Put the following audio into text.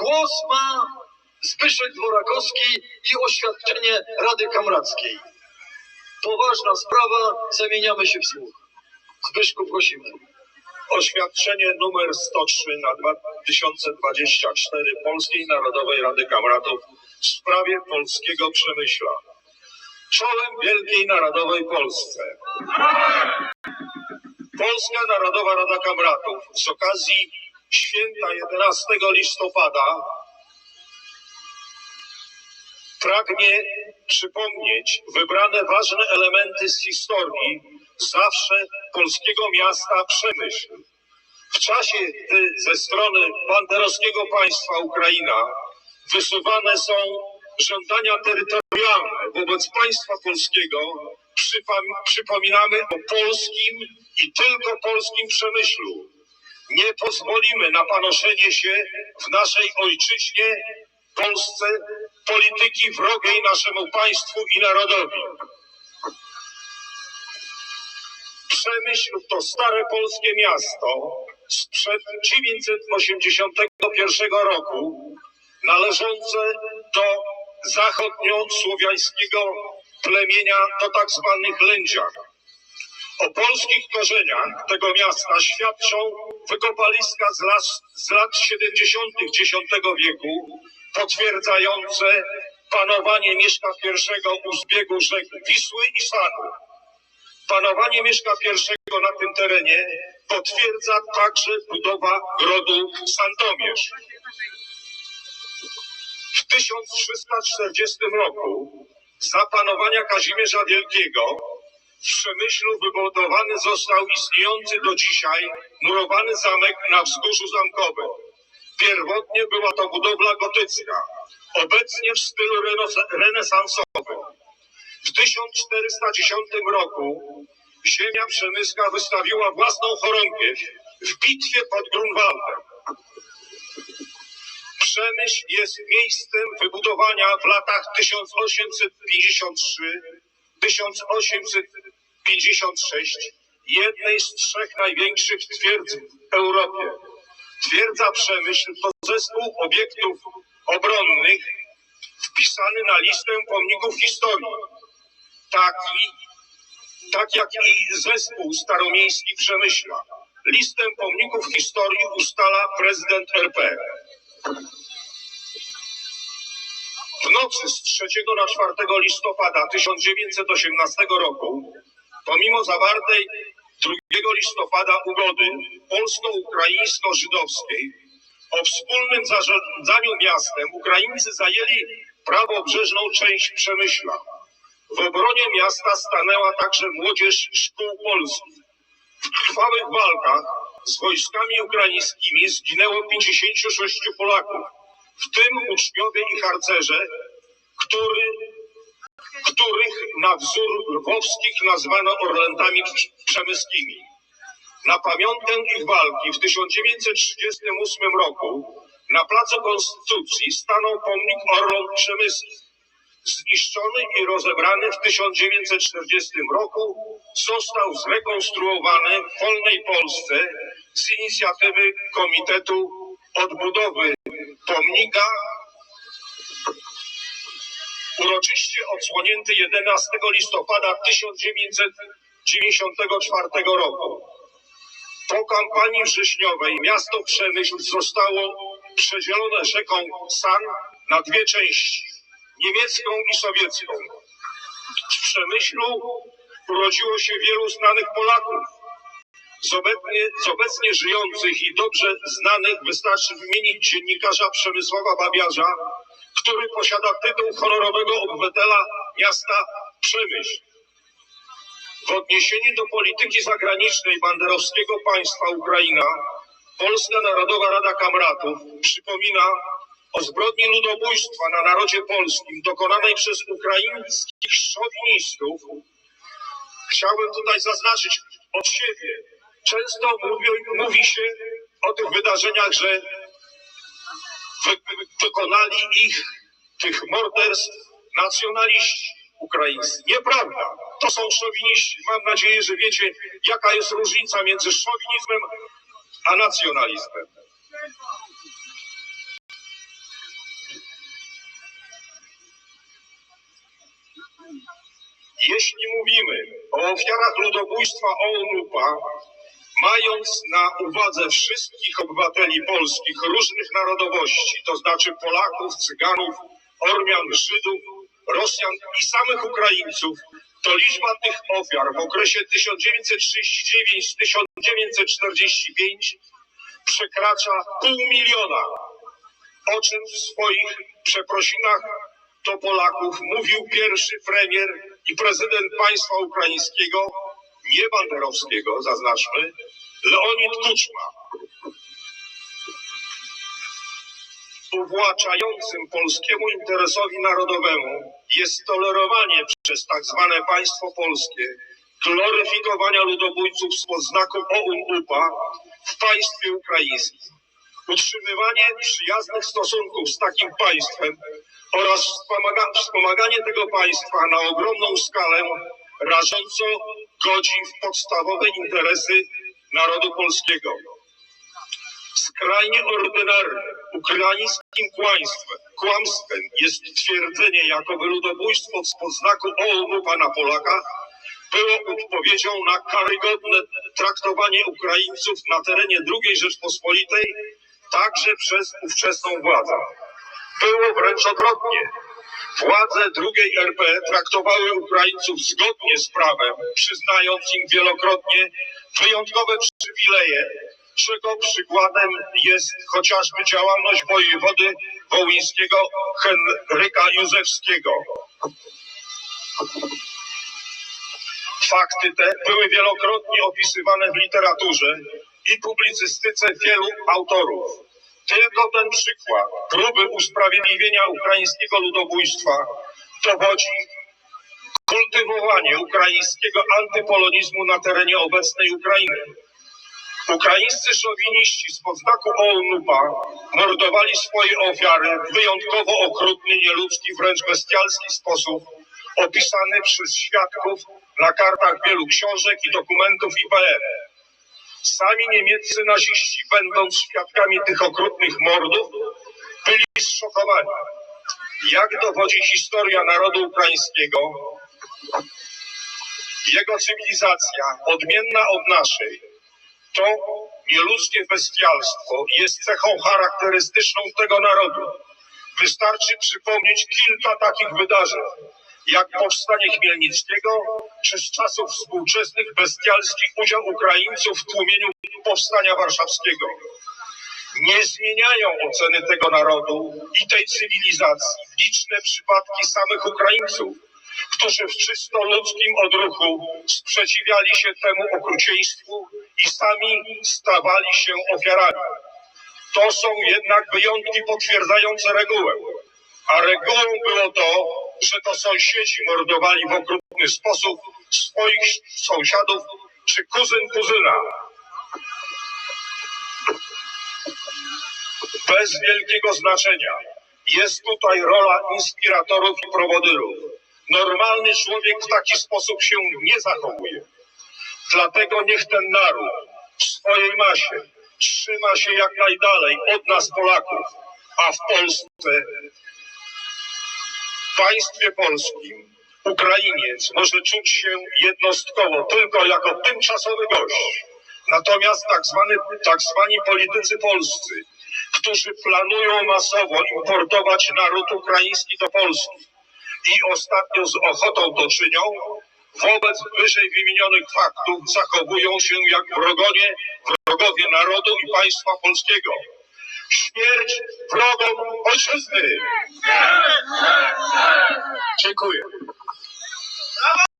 Głos ma Zbyszek Dworakowski i oświadczenie Rady Kamrackiej. Poważna sprawa, zamieniamy się w słuch. Zbyszku, prosimy. Oświadczenie numer 103 na 2024 Polskiej Narodowej Rady Kamratów w sprawie polskiego przemyśla. Czołem Wielkiej Narodowej Polsce. Polska Narodowa Rada Kamratów z okazji święta 11 listopada pragnie przypomnieć wybrane ważne elementy z historii zawsze polskiego miasta Przemyśl. W czasie, gdy ze strony banderowskiego państwa Ukraina wysuwane są żądania terytorialne wobec państwa polskiego, przypominamy o polskim i tylko polskim przemyślu. Nie pozwolimy na panoszenie się w naszej ojczyźnie, Polsce, polityki wrogiej naszemu państwu i narodowi. Przemyśl to stare polskie miasto sprzed 981 roku, należące do zachodniosłowiańskiego plemienia, do tak zwanych Lędzian. O polskich korzeniach tego miasta świadczą wykopaliska z, las, z lat 70. X wieku, potwierdzające panowanie Mieszka I u zbiegu rzek Wisły i Sanu. Panowanie Mieszka I na tym terenie potwierdza także budowa grodu Sandomierz. W 1340 roku za panowania Kazimierza Wielkiego w Przemyślu wybudowany został istniejący do dzisiaj murowany zamek na wzgórzu zamkowym. Pierwotnie była to budowla gotycka, obecnie w stylu renesansowym. W 1410 roku ziemia przemyska wystawiła własną chorągiew w bitwie pod Grunwaldem. Przemyśl jest miejscem wybudowania w latach 1853-1856 jednej z trzech największych twierdz w Europie. Twierdza Przemyśl to zespół obiektów obronnych wpisany na listę pomników historii. Taki, tak jak i zespół staromiejski Przemyśla. Listę pomników historii ustala prezydent RP. W nocy z 3 na 4 listopada 1918 roku, pomimo zawartej 2 listopada ugody polsko-ukraińsko-żydowskiej o wspólnym zarządzaniu miastem, Ukraińcy zajęli prawobrzeżną część Przemyśla. W obronie miasta stanęła także młodzież szkół polskich. W krwawych walkach z wojskami ukraińskimi zginęło 56 Polaków, w tym uczniowie i harcerze, który, których na wzór lwowskich nazwano Orlętami Przemyskimi. Na pamiątkę ich walki w 1938 roku na Placu Konstytucji stanął pomnik Orląt Przemyskich. Zniszczony i rozebrany w 1940 roku, został zrekonstruowany w wolnej Polsce z inicjatywy Komitetu Odbudowy Pomnika uroczyście odsłonięty 11 listopada 1994 roku. Po kampanii wrześniowej miasto Przemyśl zostało przedzielone rzeką San na dwie części, niemiecką i sowiecką. W Przemyślu urodziło się wielu znanych Polaków. Z obecnie, z obecnie żyjących i dobrze znanych wystarczy wymienić dziennikarza Przemysława Babiarza, który posiada tytuł honorowego obywatela miasta Przemyśl. W odniesieniu do polityki zagranicznej banderowskiego państwa Ukraina, Polska Narodowa Rada Kamratów przypomina o zbrodni ludobójstwa na narodzie polskim dokonanej przez ukraińskich szowinistów. Chciałbym tutaj zaznaczyć od siebie. Często mówi, mówi się o tych wydarzeniach, że wykonali ich, tych morderstw, nacjonaliści ukraińscy. Nieprawda. To są szowiniści. Mam nadzieję, że wiecie, jaka jest różnica między szowinizmem a nacjonalizmem. Jeśli mówimy o ofiarach ludobójstwa ONUPA, mając na uwadze wszystkich obywateli polskich różnych narodowości, to znaczy Polaków, Cyganów, Ormian, Żydów, Rosjan i samych Ukraińców, to liczba tych ofiar w okresie 1939-1945 przekracza pół miliona, o czym w swoich przeprosinach do Polaków mówił pierwszy premier i prezydent państwa ukraińskiego, nie banderowskiego, zaznaczmy, Leonid Kuczma. Uwłaczającym polskiemu interesowi narodowemu jest tolerowanie przez tak zwane państwo polskie gloryfikowania ludobójców z podznaku OUN-UPA w państwie ukraińskim. Utrzymywanie przyjaznych stosunków z takim państwem oraz wspomaga, wspomaganie tego państwa na ogromną skalę rażąco godzi w podstawowe interesy narodu polskiego. Skrajnie ordynarnym, ukraińskim kłamstwem, kłamstwem jest twierdzenie, jakoby ludobójstwo z podznaku OUN na Polakach było odpowiedzią na karygodne traktowanie Ukraińców na terenie II Rzeczpospolitej także przez ówczesną władzę. Było wręcz odwrotnie. Władze II RP traktowały Ukraińców zgodnie z prawem, przyznając im wielokrotnie wyjątkowe przywileje, czego przykładem jest chociażby działalność wojewody wołyńskiego Henryka Józefskiego. Fakty te były wielokrotnie opisywane w literaturze i publicystyce wielu autorów. Tylko ten przykład próby usprawiedliwienia ukraińskiego ludobójstwa dowodzi kultywowanie ukraińskiego antypolonizmu na terenie obecnej Ukrainy. Ukraińscy szowiniści z podznaku OUN-UPA mordowali swoje ofiary w wyjątkowo okrutny, nieludzki, wręcz bestialski sposób, opisany przez świadków na kartach wielu książek i dokumentów IPN. Sami niemieccy naziści, będąc świadkami tych okrutnych mordów, byli zszokowani. Jak dowodzi historia narodu ukraińskiego, jego cywilizacja, odmienna od naszej, to nieludzkie bestialstwo jest cechą charakterystyczną tego narodu. Wystarczy przypomnieć kilka takich wydarzeń, jak powstanie Chmielnickiego, czy z czasów współczesnych bestialski udział Ukraińców w tłumieniu powstania warszawskiego. Nie zmieniają oceny tego narodu i tej cywilizacji liczne przypadki samych Ukraińców, którzy w czysto ludzkim odruchu sprzeciwiali się temu okrucieństwu i sami stawali się ofiarami. To są jednak wyjątki potwierdzające regułę. A regułą było to, że to sąsiedzi mordowali w okrutny sposób swoich sąsiadów czy kuzyn kuzyna. Bez wielkiego znaczenia. Jest tutaj rola inspiratorów i prowodyrów. Normalny człowiek w taki sposób się nie zachowuje. Dlatego niech ten naród w swojej masie trzyma się jak najdalej od nas Polaków, a w Polsce, państwie polskim, Ukrainiec może czuć się jednostkowo tylko jako tymczasowy gość. Natomiast tak, zwany, tak zwani politycy polscy, którzy planują masowo importować naród ukraiński do Polski i ostatnio z ochotą to czynią, wobec wyżej wymienionych faktów zachowują się jak wrogowie narodu i państwa polskiego. Śmierć wrogom ojczyzny! Dziękuję.